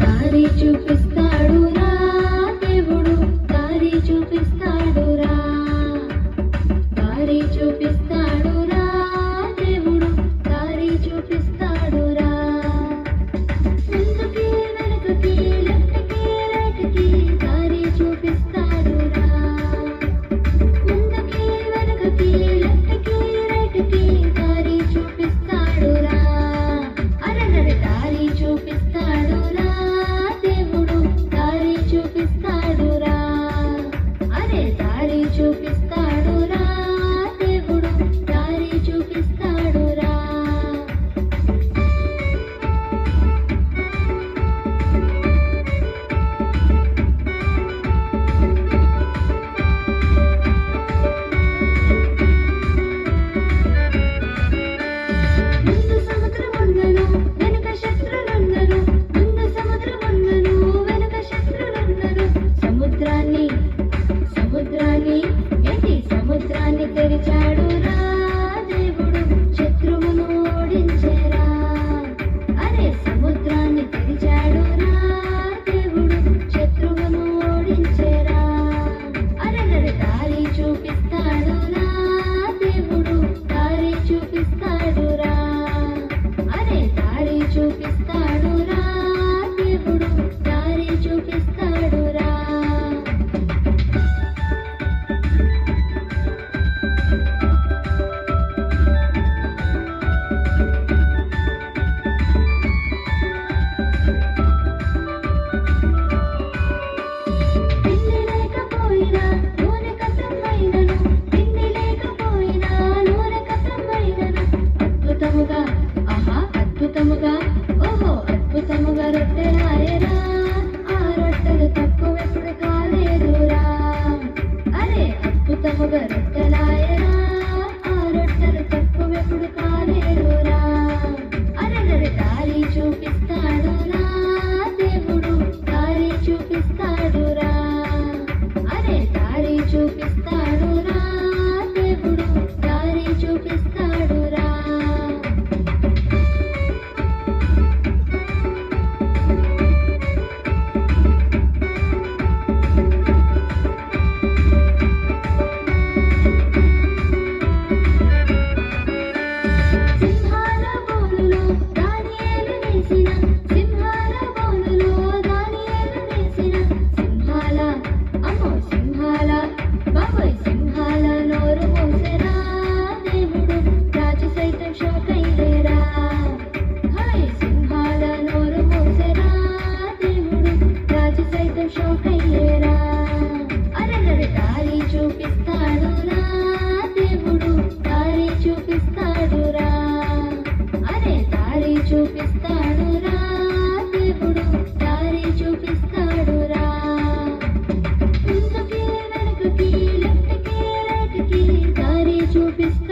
దారి చూపిస్తాడు రా దేవుడు దారి చూపిస్తాడు తెరిచాడు. பட்டு அழகா దారి చూపిస్తాడు